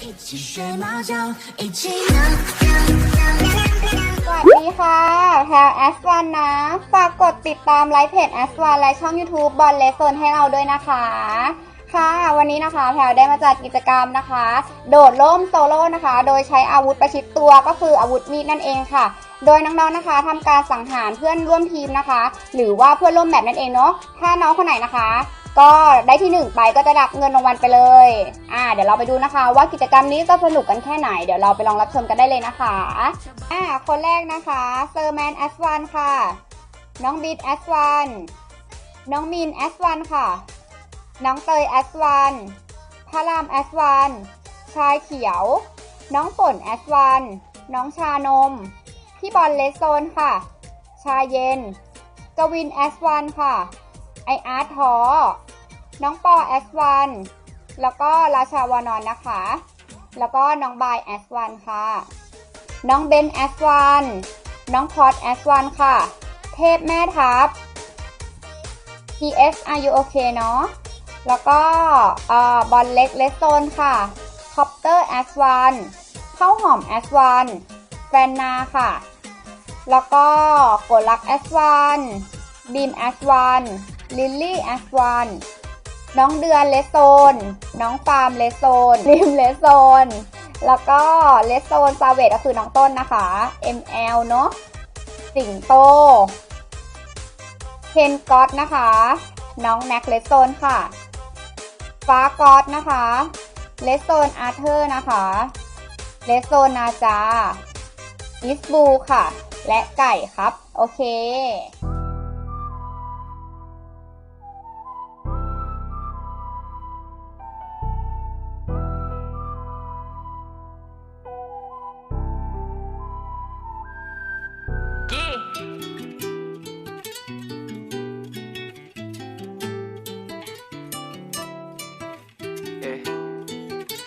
一起学猫叫，一起闹闹闹。 สวัสดีค่ะ แพลแอสวันนะ ฝากกดติดตามไลฟ์เพจแอสวันและช่อง YouTube บอลเลสโซนให้เราด้วยนะคะ ค่ะ วันนี้นะคะ แพลได้มาจัดกิจกรรมนะคะ โดดร่มโซโล่นะคะ โดยใช้อาวุธประชิดตัวก็คืออาวุธมีดนั่นเองค่ะ โดยน้องๆนะคะทำการสังหารเพื่อนร่วมทีมนะคะ หรือว่าเพื่อนร่วมแมตช์นั่นเองเนาะ ถ้าน้องคนไหนนะคะ ก็ได้ที่หนึ่งไปก็จะรับเงินรางวัลไปเลย อ่า เดี๋ยวเราไปดูนะคะ ว่ากิจกรรมนี้จะสนุกกันแค่ไหน เดี๋ยวเราไปลองรับชมกันได้เลยนะคะ อ่า คนแรกนะคะเซอร์แมนแอสวันค่ะ น้องบีทแอสวันน้องมีนแอสวันค่ะ น้องเตยแอสวันพระรามแอสวันชายเขียว น้องฝนแอสวันน้องชานม พี่บอลเลสโซนค่ะ ชาเย็น กวินแอสวันค่ะ ไออาร์ทอน้อ วัน แล้วก็ราชาวานอนนะคะ แล้วก็น้องบายแอสวันค่ะ น้องเบนแอสวันน้องพอดแอสวันค่ะ เทพแม่ทัพ PS are you okay เนาะ แล้วก็เอ่อบอลเล็กเลสโซนค่ะ คอปเตอร์แอสวันข้าวหอมแอสวันแฟนนาค่ะ แล้วก็โกลักแอสวันบีมแอสวันลิลลี่แอสวัน น้องเดือนเลสโซน น้องฟาร์มเลสโซนริมเลสโซน แล้วก็เลสโซนซาเวตก็คือน้องต้นนะคะ ML เนาะ สิงโต เคนกอตนะคะ น้องแน็กเลสโซนค่ะ ฟ้ากอตนะคะ เลสโซนอาร์เธอร์นะคะ เลสโซนนาจาอิสบูค่ะ และไก่ครับ โอเค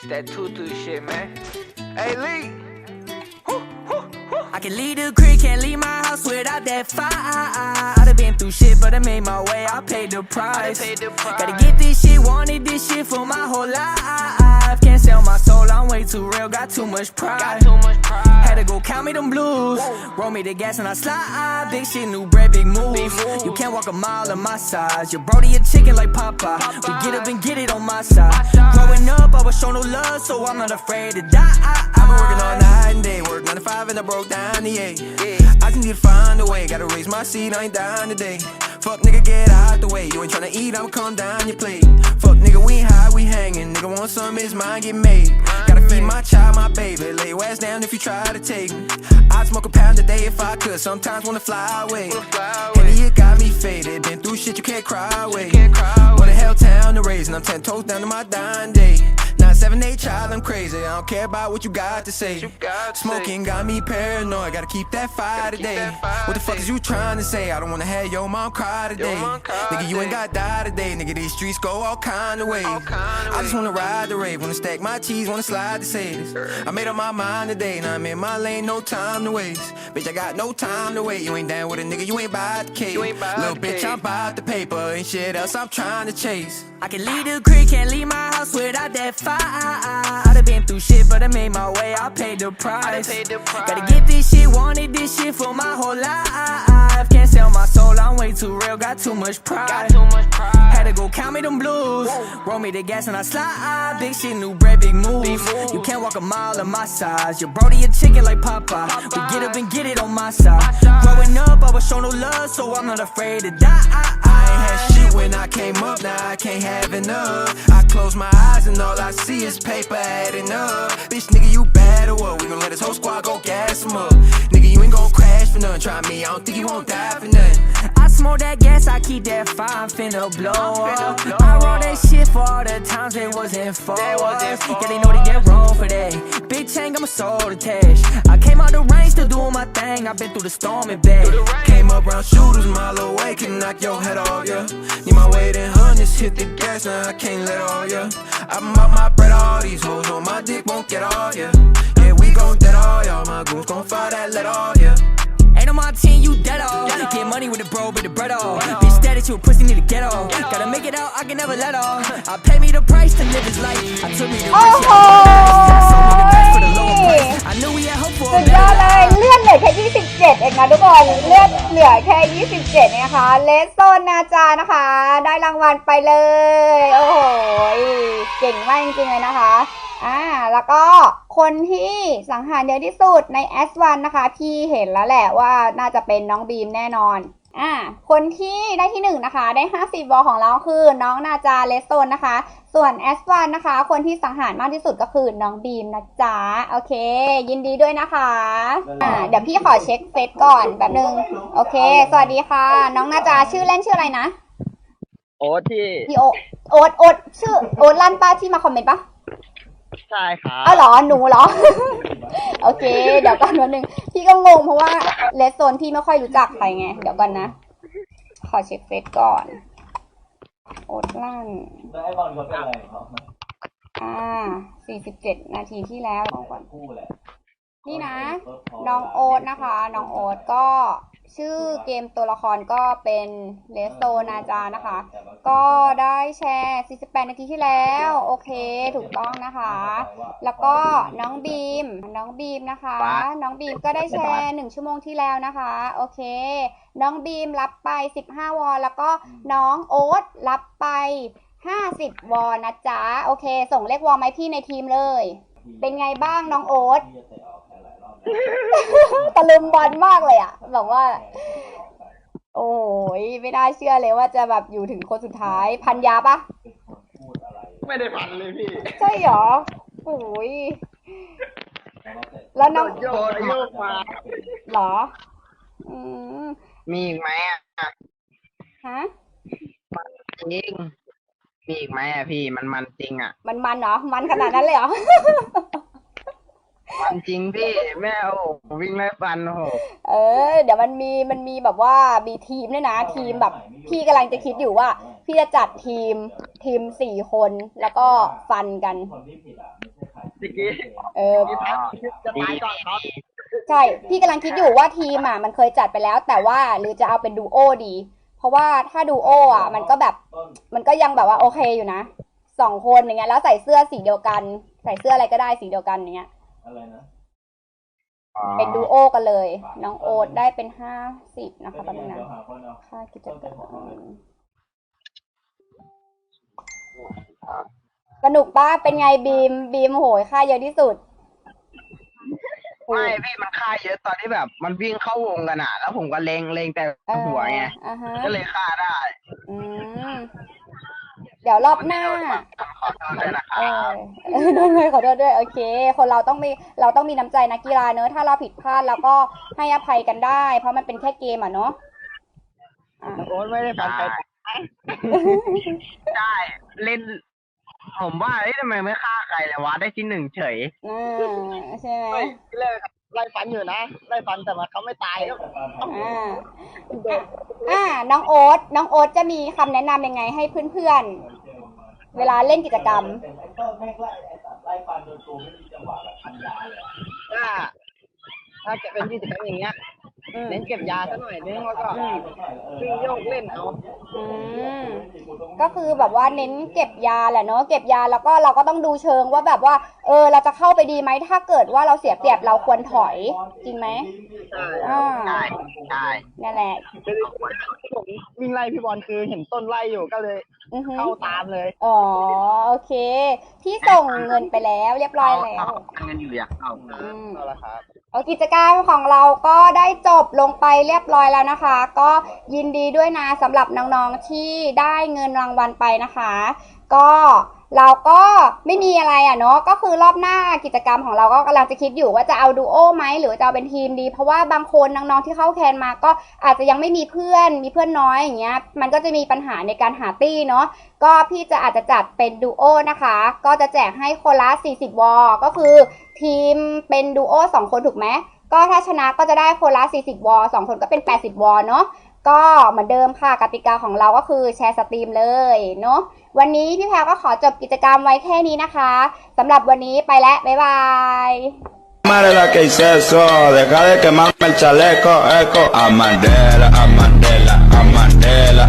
It's that tutu shit, man. Hey, Lee. I can leave the creek, can't leave my house without that fire. I done been through shit, but I made my way. I paid the price. paid the price. Gotta get this shit, wanted this shit for my whole life. Real, got too much pride. Got too much pride. Had to go count me them blues. Roll me the gas and I slide. Big shit, new bread, big moves. moves. You can't walk a mile in my size. Your brody a chicken like Popeye. We get up and get it on my side. side. Growing up, I was shown no love, so I'm not afraid to die. I've been working all night and day, work 9 to 5 and I broke down the 8. I just need to find a way, gotta raise my seat, I ain't down today. Fuck nigga, get out the way, you ain't tryna eat, I'ma come down your plate. Fuck nigga, we high, we hanging, nigga want some, his mine, get made. Feed my child, my baby, lay your ass down if you try to take me. I'd smoke a pound a day if I could, sometimes wanna fly away. Henny, it got me faded, been through shit you can't cry away. can't cry What a hell town to raise, and I'm 10 toes down to my dying day. Crazy, I don't care about what you got to say. got to say. Smoking got me paranoid, gotta keep that fire keep today. that fire what the fuck today. is you trying to say? I don't wanna have your mom cry today. mom cry nigga, you ain't today. got die today. Nigga, these streets go all kind of ways. Kind of I just wanna ride the rave, wanna stack my cheese, wanna slide the Sadis. I made up my mind today, now I'm in my lane, no time to waste. Bitch, I got no time to wait. You ain't down with a nigga, you ain't by the cake. You ain't bout Little the bitch, cake. I'm about the paper, ain't shit else I'm trying to chase. I can leave the creek, can't leave my house without that fire. Done been through shit, but I made my way. I paid the price. paid the price. Gotta get this shit, wanted this shit for my whole life. Can't sell my soul, I'm way too real, got too much pride. Too much pride. Had to go count me them blues. Roll me the gas and I slide. Big shit, new bread, big moves. moves. You can't walk a mile in my size. Your brody a chicken like Popeye. We get up and get it on my side. Growing up, I was shown no love, so I'm not afraid to die. Ain't had shit when I came up, now I can't have enough. I close my eyes and all I see is paper adding up. Bitch, nigga, you bad or what? We gon' let this whole squad go gas him up. Nigga, you ain't gon' crash for nothing. Try me, I don't think you won't die for nothing. Smoke that gas, I keep that fire, I'm finna blow up. I roll that shit for all the times they wasn't for us. Yeah, they know they get wrong for that. Big chain, got my soul attached. I came out the rain, still doing my thing. i been through the storm and back. Came up round shooters, mile away, can knock your head off, yeah. Need my weight in hundreds, hit the gas, now I can't let all, yeah. I'm out my bread, all these hoes on my dick won't get all, yeah. Yeah, we gon' dead all, y'all. My goons gon' fire that let all, yeah. Ain't on my team, you dead all. Get money with the bro, but the bread all. Bitch, status, you a pussy, need to get all. Gotta make it out, I can never let all. I pay me the price to live his life. I took me to rich, I for the lower price. I knew we had hope for สุด a ยอด better เลย life. เลื่อนเหลือแค่ 27 เองนะทุกคน เลื่อนเหลือแค่ 27เองนะคะ เลสโซนนาจานะคะ ได้รางวัลไปเลย โอ้โห เก่งมากจริงๆเลยนะคะ อ่า แล้วก็ คนที่สังหารเยอะที่สุดใน S1 นะคะ พี่เห็นแล้วแหละว่าน่าจะเป็นน้องบีมแน่นอนอ่าคนที่ได้ที่หนึ่งนะคะ ได้ 50วอลของเราคือน้องนาจาเลสโซนนะคะ ส่วน S1 นะคะ คนที่สังหารมากที่สุดก็คือน้องบีมนะจ๊ะ โอเค ยินดีด้วยนะคะอ่าเดี๋ยวพี่ขอเช็คเฟซก่อนแบบนึง โอเค สวัสดีค่ะ น้องนาจาชื่อเล่นชื่ออะไรนะโอ้ที่พี่โอโอ๊ตโอ๊ตชื่อโอ๊ตลั่นป้าที่มาคอมเมนต์ปะ ใช่ครับอ้าวเหรอหนูเหรอ โอเค เดี๋ยวก่อนวันหนึ่งพี่ก็งงเพราะว่าเลสโซนพี่ไม่ค่อยรู้จักใครไง เดี๋ยวก่อนนะ ขอเช็คเฟซก่อน โอ๊ตลั่น แล้วไอ้บอลเขาเป็นอะไรของเขาอ่า47นาทีที่แล้วเอาก่อนคู่แหละนี่นะ น้องโอ๊ตนะคะ น้องโอ๊ตก็ ชื่อเกมตัวละครก็เป็นเลสโซนาจานะคะ ก็ได้แชร์ 48 นาทีที่แล้ว โอเค ถูกต้องนะคะ แล้วก็น้องบีม น้องบีมนะคะ น้องบีมก็ได้แชร์ 1 ชั่วโมงที่แล้วนะคะ โอเค น้องบีมรับไป 15 วอลแล้วก็น้องโอ๊ตรับไป 50 วอลนะจ๊ะ โอเค ส่งเลขวอลมาให้พี่ในทีมเลย เป็นไงบ้างน้องโอ๊ต ตะลุมบอลมากเลยอะแบบว่า โอ้ยไม่น่าเชื่อเลยว่าจะแบบอยู่ถึงคนสุดท้าย พันยาปะพูดอะไรไม่ได้พันเลยพี่ใช่เหรอโอ้ยแล้วน้องโยกโยกมาเหรอ อืมมีอีกไหมอะฮะจริงมีอีกไหมอะพี่มันมันจริงอะ มันมันเหรอ มันขนาดนั้นเลยเหรอมัน จริงพี่แม่โอ้โหวิ่งไล่ฟันโอ้โหเออ เดี๋ยวมันมีมันมีแบบว่ามีทีมด้วยนะ ทีมแบบ พี่กำลังจะคิดอยู่ว่า พี่จะจัดทีมทีมสี่คนแล้วก็ฟันกันคนที่ผิดอะไม่ใช่ใครเมื่อกี้เออจะตายก่อนครับใช่ พี่กำลังคิดอยู่ว่าทีมอะมันเคยจัดไปแล้ว แต่ว่าหรือจะเอาเป็นดูโอดี เพราะว่าถ้าดูโออะ มันก็แบบ มันก็ยังแบบว่าโอเคอยู่นะสองคนอย่างเงี้ยแล้วใส่เสื้อสีเดียวกัน ใส่เสื้ออะไรก็ได้สีเดียวกันอย่างเงี้ย อะไรนะเป็นดูโอกันเลย น้องโอ๊ตได้เป็นห้าสิบนะคะแป๊บนึงนะเดี๋ยวหาคนเอาค่ากิจกรรมสนุกป้าเป็นไงบีมบีมโหยค่าเยอะที่สุด ไม่พี่มันฆ่าเยอะตอนที่แบบ มันวิ่งเข้าวงกันอะ แล้วผมก็เลงเลงแต่เออหัวไงอ่าฮะก็เลยฆ่าได้ อืม เดี๋ยวรอบหน้า ขอโทษด้วยนะคเอรับ อเออด้วยขอโทษด้วย โอเค คนเราต้องมีเราต้องมีน้ำใจนักกีฬาเนอะถ้าเราผิดพลาดเราก็ให้อภัยกันได้ เพราะมันเป็นแค่เกมอะเนาะอะ โอ้ไม่ได้ฟันใครได้เล่น ผมว่าเอ้ยทำไมไม่ฆ่าใครเลยวะได้ที่หนึ่งเฉยอ่าใช่ไหมเลิก ไล่ฟันอยู่นะไล่ฟันแต่ว่าเขาไม่ตายแล้วอ่าอ่าน้องโอ๊ตน้องโอ๊ตจะมีคำแนะนำยังไงให้เพื่อนๆ เวลาเล่นกิจกรรมเป็นไอ้ต้นแม่งไล่ไอ้ตัดไล่ฟันจนตัวไม่มีจังหวะแบบพันยาเลยอะถ้าถ้าจะเป็นกิจกรรมอย่างเงี้ยอืม เน้นเก็บยาซะหน่อยนึงแล้วก็อืมวิ่งโยกเล่นเอาอืมก็คือแบบว่าเน้นเก็บยาแหละเนาะเก็บยาแล้วก็เราก็ต้องดูเชิงว่าแบบว่า เออ เราจะเข้าไปดีไหมถ้าเกิดว่าเราเสียเปรียบเราควรถอยจริงไหมใช่อ่าใช่ใช่นั่นแหละผมวิ่งไล่พี่บอลคือเห็นต้นไล่อยู่ก็เลยอือฮึ เข้าตามเลย อ๋อ โอเค พี่ส่งเงินไปแล้วเรียบร้อยแล้วเงินอยู่อยากเข้าอืมเอาละครับเอากิจกรรมของเราก็ได้จบลงไปเรียบร้อยแล้วนะคะ ก็ยินดีด้วยนะสำหรับน้องๆที่ได้เงินรางวัลไปนะคะ ก็ เราก็ไม่มีอะไรอะเนาะก็คือรอบหน้ากิจกรรมของเราก็กำลังจะคิดอยู่ว่าจะเอาดูโอไหมหรือจะเอาเป็นทีมดี เพราะว่าบางคนน้องๆที่เข้าแคนมาก็อาจจะยังไม่มีเพื่อนมีเพื่อนน้อยอย่างเงี้ยมันก็จะมีปัญหาในการหาตี้เนาะก็พี่จะอาจจะจัดเป็นดูโอนะคะ ก็จะแจกให้คนละ 40 วอลก็คือทีมเป็นดูโอสองคนถูกไหมก็ถ้าชนะก็จะได้คนละ 40 วอลสองคนก็เป็น 80 วอลเนาะ ก็เหมือนเดิมค่ะกติกาของเราก็คือแชร์สตรีมเลยเนาะวันนี้พี่แพรก็ขอจบกิจกรรมไว้แค่นี้นะคะสำหรับวันนี้ไปแล้ว บ๊ายบาย Madre la que hice eso, deja de quemarme el chaleco, eco. A Mandela, a Mandela, a Mandela,